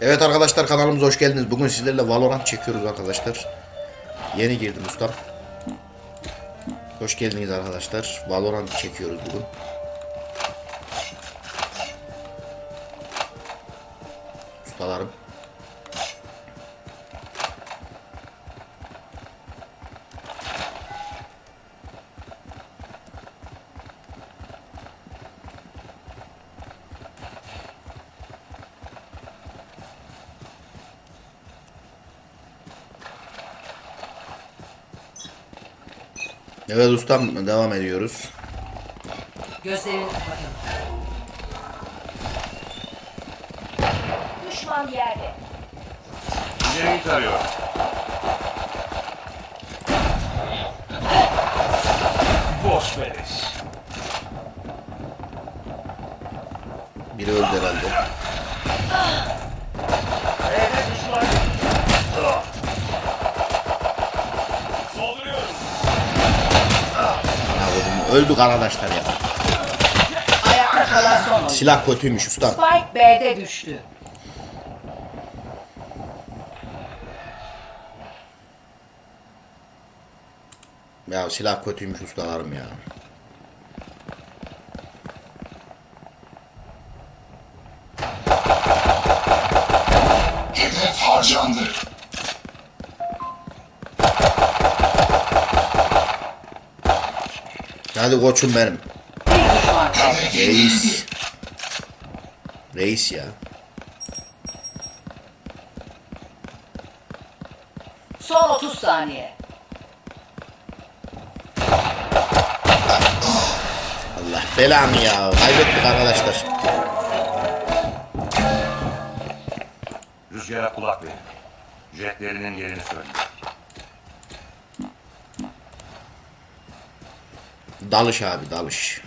Evet arkadaşlar kanalımıza hoş geldiniz. Bugün sizlerle Valorant çekiyoruz arkadaşlar. Yeni girdim ustam. Hoş geldiniz arkadaşlar. Valorant çekiyoruz bugün. Ustalarım. Evet ustam devam ediyoruz. Gözlerini kapatın. Düşman yerde. İleriyi tarıyor. Boş beleş. Biri öldü herhalde. Öldük arkadaşlar ya. Ayakta kalan son. Silah kötüymüş ustam. Spike B'de düştü. Ya silah kötüymüş ustalarım ya. Hadi koçum benim. Reis. Reis ya. Son 30 saniye. Allah belamı ya. Kaybettik arkadaşlar. Rüzgara kulak verin. Jetlerinin yerini söyle. Dalış abi dalış.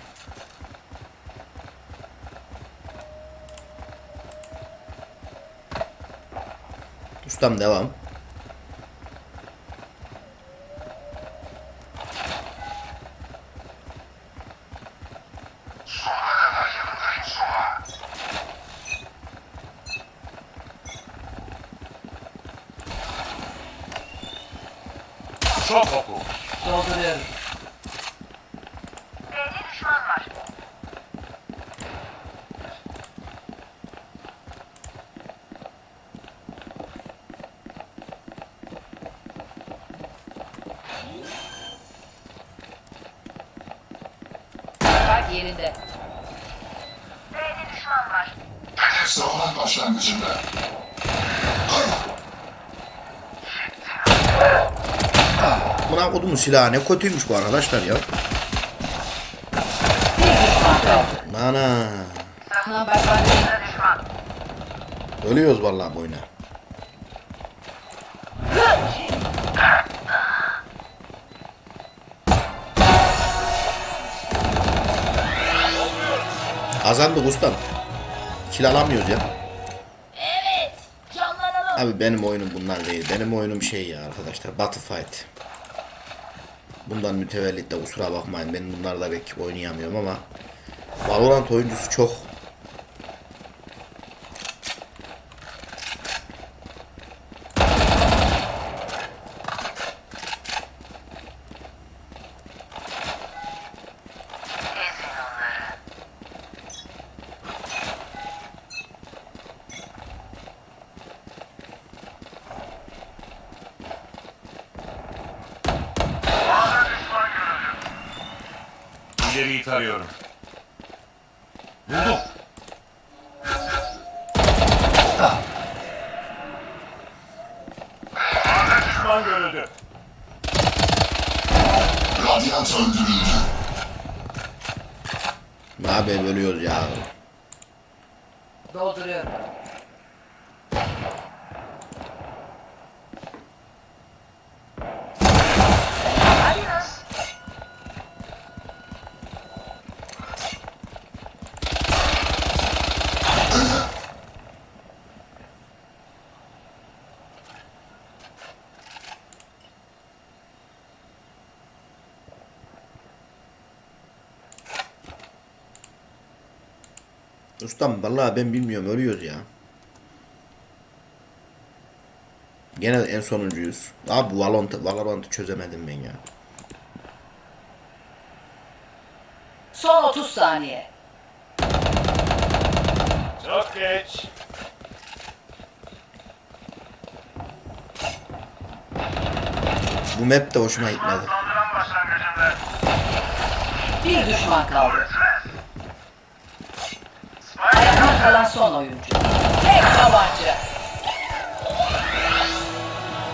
Ustam devam. Çok oku. Dolduruyorum. B'de düşman var. Spike yerinde. B'de düşman var. Hedef savunan başlangıcında. Silahı ne kötüymüş bu arkadaşlar ya. Düşman. Ölüyoruz vallahi bu oyuna. Kazandık ustam. Kill alamıyoruz ya. Evet. Abi benim oyunum bunlar değil. Benim oyunum şey ya arkadaşlar. Battle Fight. Bundan mütevellit de kusura bakmayın. Ben bunlarla belki oynayamıyorum ama Valorant oyuncusu çok İleriyi tarıyorum. Buldum. Düşman görüldü. Radyant öldürüldü. ne haber ölüyoruz ya. Dolduruyorum. Ustam vallahi ben bilmiyorum ölüyoruz ya. Gene en sonuncuyuz. Abi Valorant, Valorant'ı çözemedim ben ya. Son 30 saniye. Çok geç. Bu map de hoşuma gitmedi. Bir düşman kaldı. Ayakta kalan son oyuncu. Tek tabanca.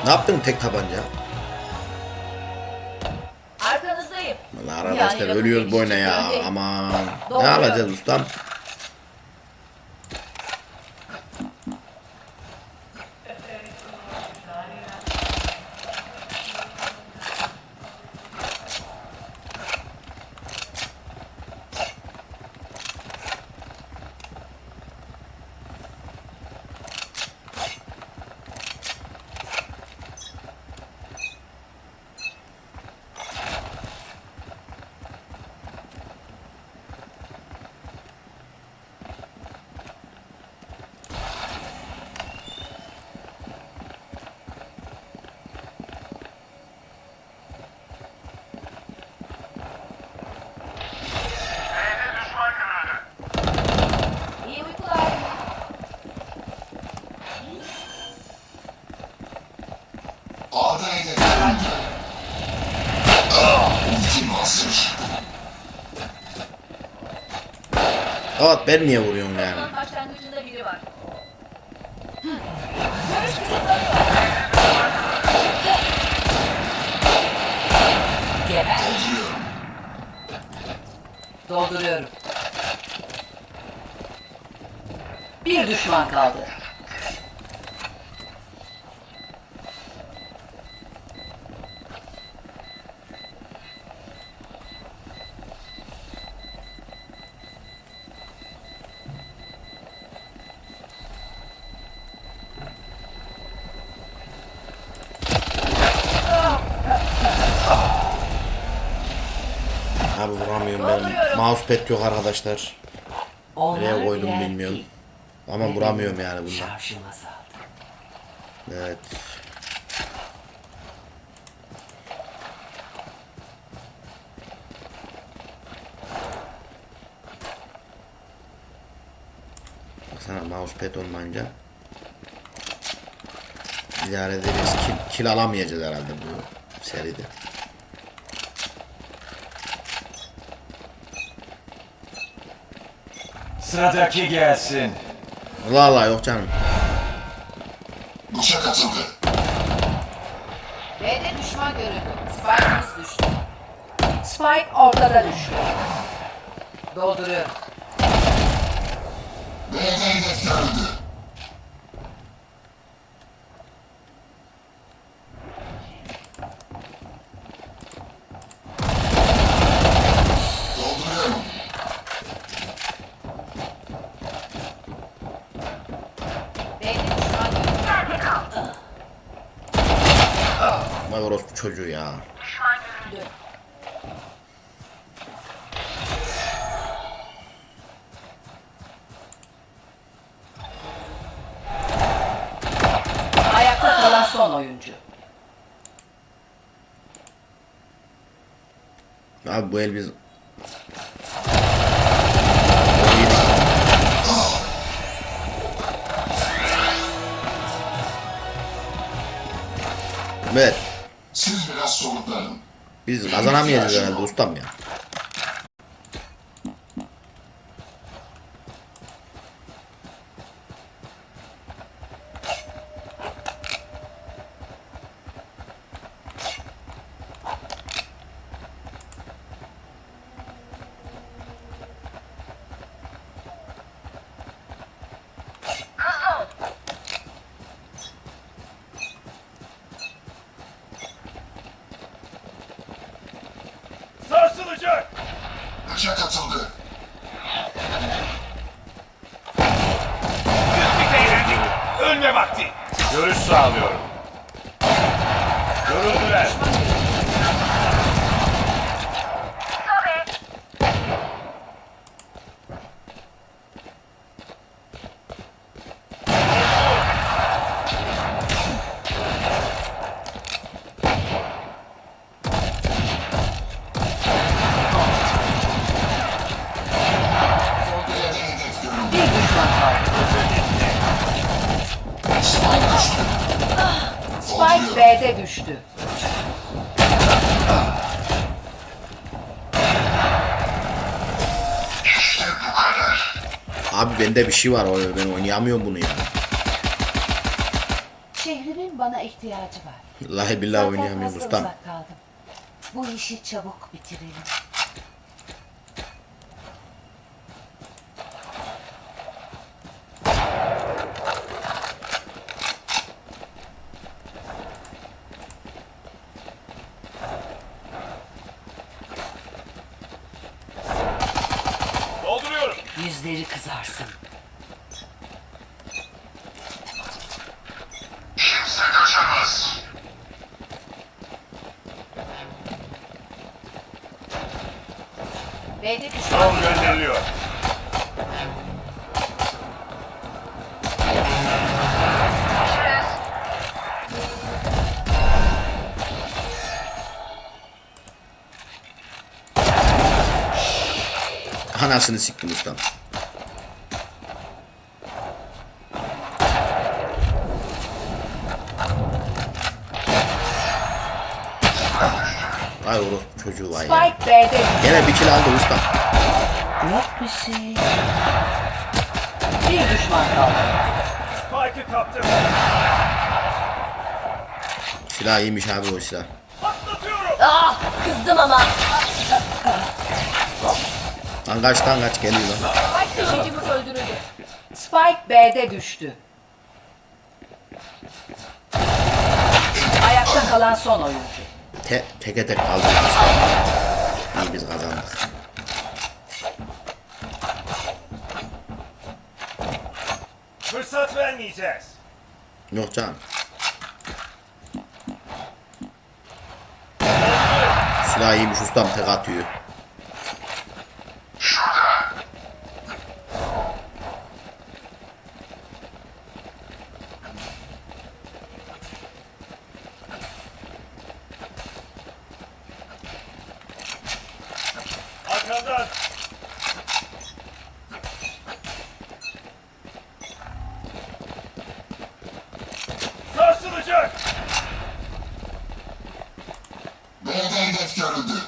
Ne yaptın tek tabanca? Arkanızdayım. Vallahi arkadaşlar Yani ölüyoruz bu oyuna ya. Aman. Ne Doğru. alacağız ustam? İyi uykular. A'da hedef görüldü. Hazır. Evet ben niye vuruyorum yani? Son başlangıcında biri var. Görüş kısıtlanıyor. Geber. Dolduruyorum. Bir düşman kaldı. Abi vuramıyorum Mousepad yok arkadaşlar. Nereye koydum bilmiyorum. Ama vuramıyorum yani bundan. Evet. Baksana mousepad olmayınca idare ederiz. Kill, kill alamayacağız herhalde bu seride. Sıradaki gelsin. Allah Allah yok canım. Bıçak atıldı. B'de düşman görüldü. Spike'ımız düştü. Spike ortada düştü. Dolduruyorum. B'de hedef görüldü. Dolduruyorum. B'de düşman görüldü. Vay orospu çocuğu ya. Ayakta kalan son oyuncu. Abi bu el biz... Siz biraz soluklanın. Biz kazanamayacağız herhalde ustam ya. Sarsılacak. Bıçak atıldı. Bir eğlence bu. Ölme vakti. Görüş sağlıyorum. Görüldüler. B'de düştü. İşte bu kadar. Abi bende bir şey var ben oynayamıyorum bunu ya. Şehrimin bana ihtiyacı var. Vallahi billahi Zaten oynayamıyorum fazla ustam. uzak kaldım. Bu işi çabuk bitirelim. Anasını siktim ustam. Vay orospu çocuğu vay ya. Gene bir kill aldı ustam. Yok bir şey. Bir düşman kaldı. Spike'ı kaptım. Silah iyiymiş abi o silah. Patlatıyorum. Ah kızdım ama. Lan kaç geliyor. Spike taşıyıcımız öldürüldü. Spike B'de düştü. Ayakta kalan son oyuncu. Te teke tek kaldı lan ustam. İyi biz kazandık. Fırsat vermeyeceğiz. Yok can. Silah iyiymiş ustam tek atıyor. Arkandan. Sarsılacak. B'de hedef görüldü.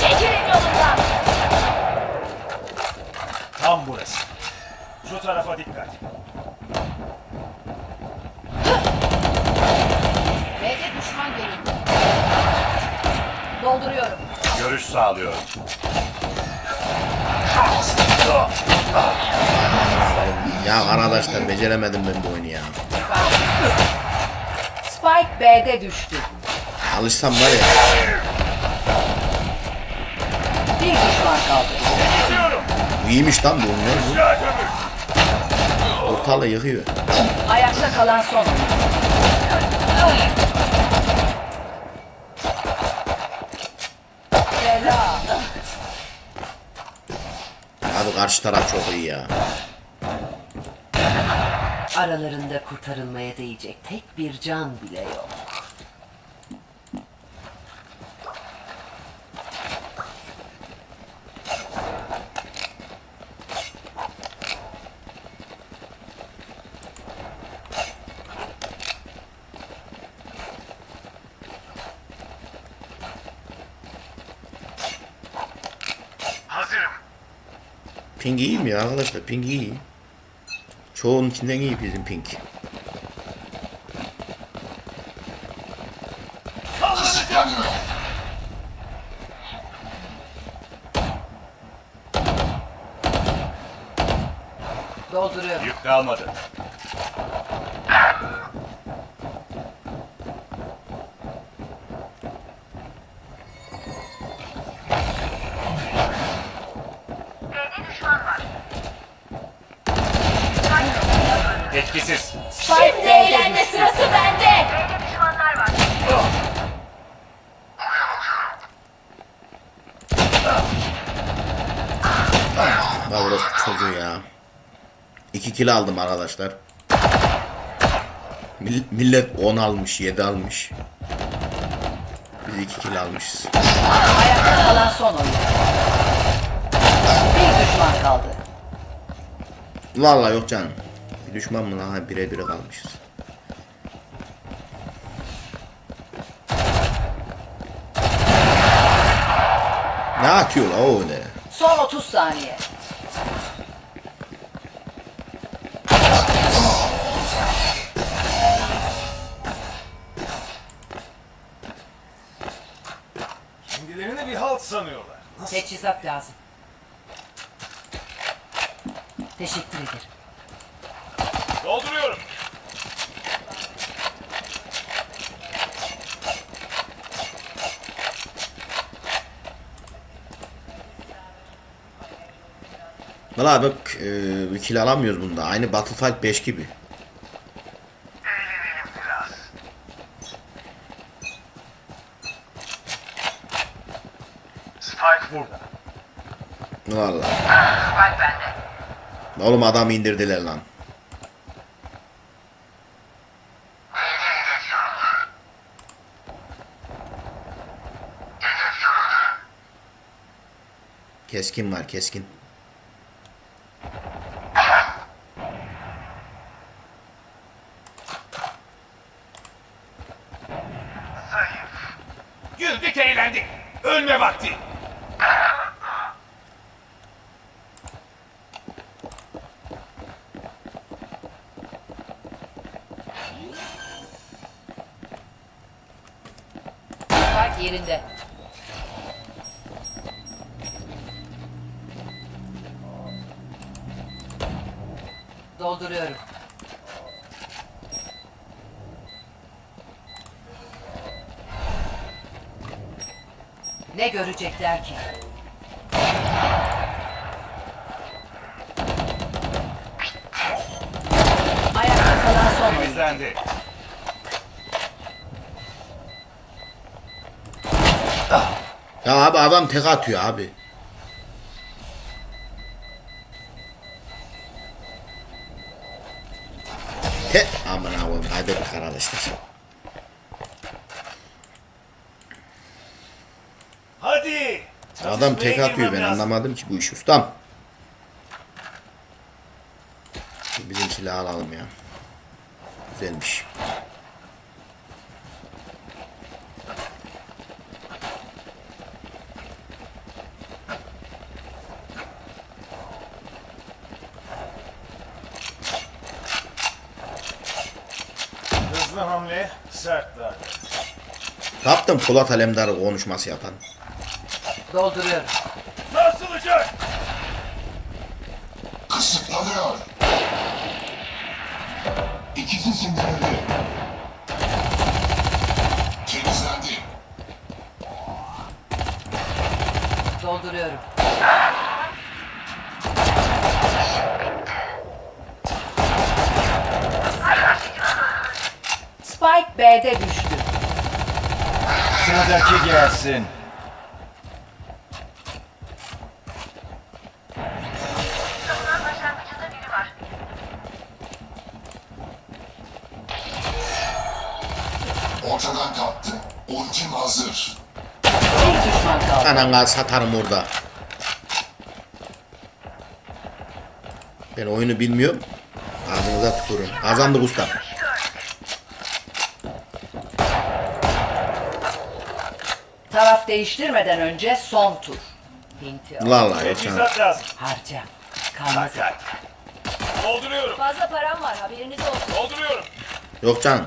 Çekilin yolundan. Tam burası. Şu tarafa dikkat. B'de düşman görüldü. Dolduruyorum. Görüş sağlıyorum. Ya arkadaşlar beceremedim ben bu oyunu ya. Spike B'de düştü. Alışsam var ya. Bir düşman kaldı. Gidiyorum. İyiymiş lan bu oyun. Ya gömül. Ortalığı yıkıyor. Ayakta kalan son karşı taraf çok iyi ya. Aralarında kurtarılmaya değecek tek bir can bile yok. Ping iyi mi ya arkadaşlar? Ping iyi. Çoğunun içinden iyi bizim ping. Dolduruyorum. Yük kalmadı. Etkisiz. Spike eğlenme sırası bende. Düşmanlar var. Bak burası çocuğu ya. 2 kilo aldım arkadaşlar. Mil- millet 10 almış, 7 almış. Biz 2 kilo almışız. Ayakta kalan son oyuncu. Bir düşman kaldı. Vallahi yok canım. Düşman mı lan? Ha, Bire bire kalmışız. Ne atıyor la o öyle? Son 30 saniye. Kendilerini bir halt sanıyorlar. Teçhizat lazım. Teşekkür ederim. Dolduruyorum. Valla bak e, bir kill alamıyoruz bunda. Aynı Battlefield 5 gibi. Valla. Oğlum adam indirdiler lan. B'de hedef görüldü. Hedef görüldü. Keskin var keskin. Görecekler ki? Ayakta kalan son oyuncu. Temizlendi. Ya abi adam tek atıyor abi. He aman abi kaybettik arkadaşlar. Hadi. Adam tek atıyor ben lazım. anlamadım ki bu iş ustam. Bizim silahı alalım ya. Güzelmiş. Hızlı hamle, sert darbe. Kaptım Polat Alemdar'ı konuşması yapan. Dolduruyorum. Sarsılacak. Kısıtlanıyor. İkisi sindirildi. Temizlendi. Dolduruyorum. Spike B'de düştü. Sıradaki gelsin. Hazır. Bir düşman kaldı. Anana satarım orada. Ben oyunu bilmiyorum. Ağzınıza tükürün. Kazandık usta. Taraf değiştirmeden önce son tur. Pinti al. Valla yok sana. Teçhizat lazım. Harca. Kalmaz. Dolduruyorum. Fazla param var haberiniz olsun. Dolduruyorum. Yok canım.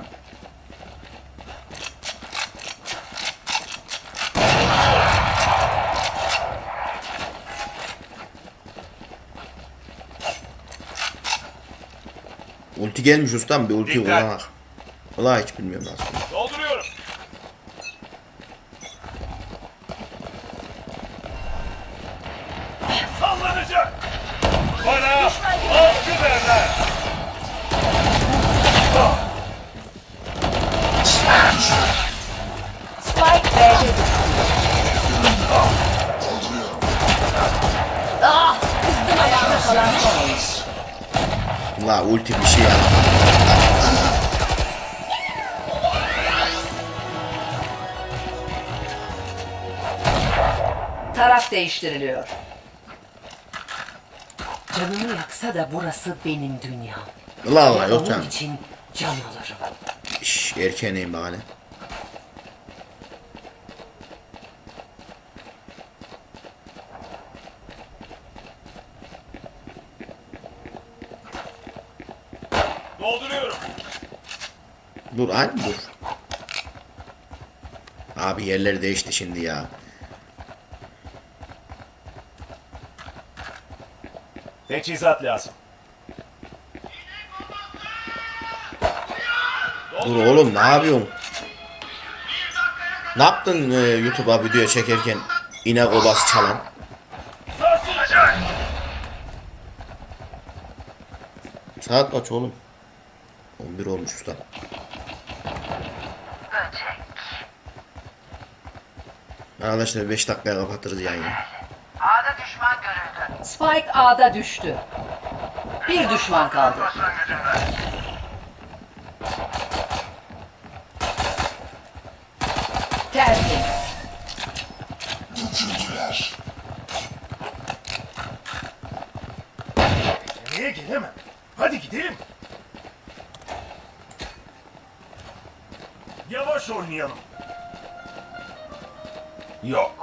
Ulti gelmiş ustam bir ulti Dikkat. kullanak. Valla hiç bilmiyorum nasıl. Dolduruyorum. Sallanacak. Bana avcı derler. Spike B'de. Ah! Kızdım ayakta kalan. La ulti bir şey yap. Taraf değiştiriliyor. Canımı yaksa da burası benim dünyam. Allah Allah yok Onun canım. için can alırım. Şşş erkeğineyim bak Dolduruyorum. Dur aynı dur. Abi yerleri değişti şimdi ya. Teçhizat lazım. Dur oğlum ne yapıyorsun? Ne yaptın e, YouTube'a video çekerken inek obası çalan? Saat kaç oğlum? 11 olmuş usta. Böcek. Arkadaşlar 5 dakikaya kapatırız yayını. A'da düşman görüldü. Spike A'da düştü. Bir düşman kaldı. Tertemiz. Döküldüler. Nereye gelemem. にの。いや。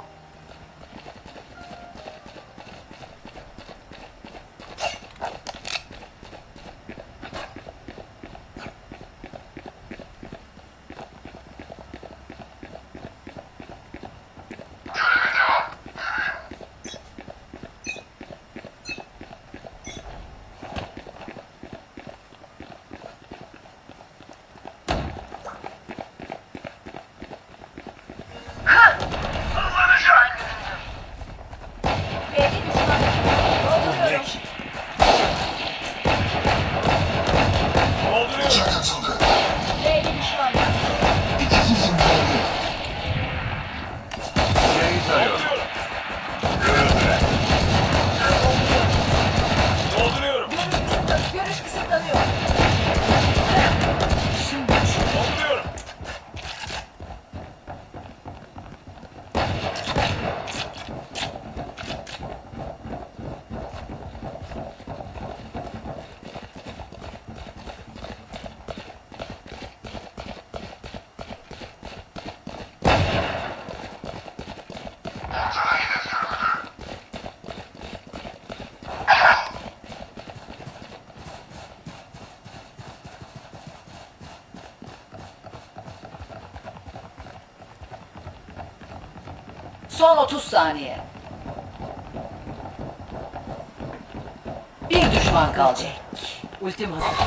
Son 30 saniye. Bir düşman kaldı. Ultim hazır.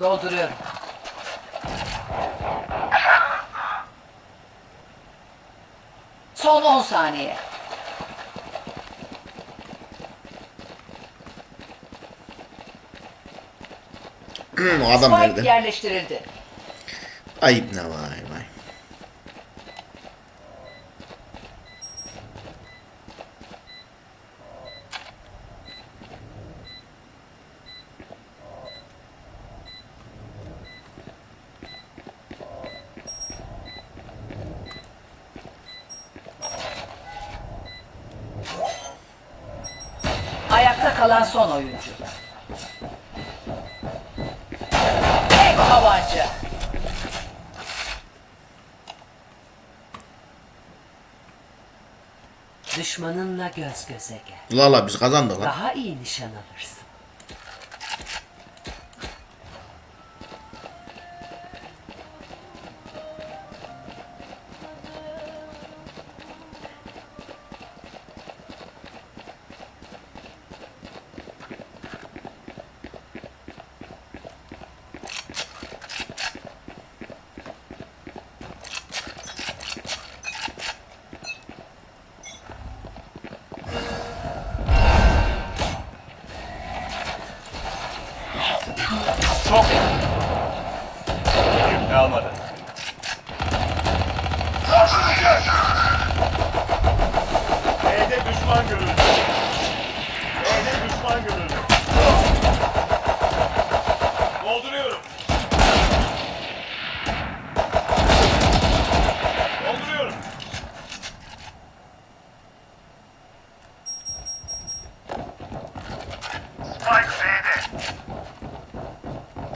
Dolduruyorum. Son 10 saniye. O adam Spike nerede? yerleştirildi. Ayıp ne vay vay. Ayakta kalan son oyuncu. Düşmanınla göz göze gel. Lala biz kazandık lan. Daha iyi nişan alırsın.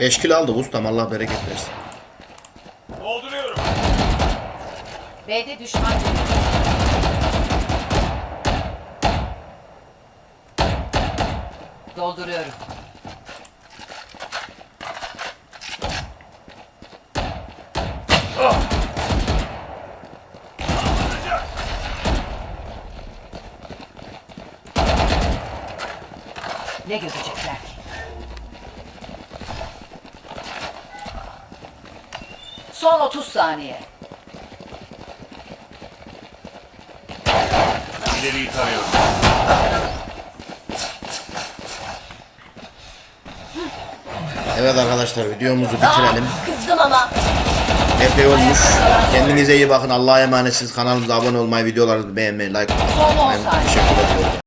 5 kilo aldık ustam Allah bereket versin. Dolduruyorum. B'de düşman. Dolduruyorum. Ne görecekler Son 30 saniye. İleriyi tarıyorum. Evet arkadaşlar videomuzu bitirelim. Kızdım ama. Epey olmuş. Kendinize iyi bakın. Allah'a emanetsiniz. Kanalımıza abone olmayı, videolarımızı beğenmeyi, like atmayı. Teşekkür ediyorum.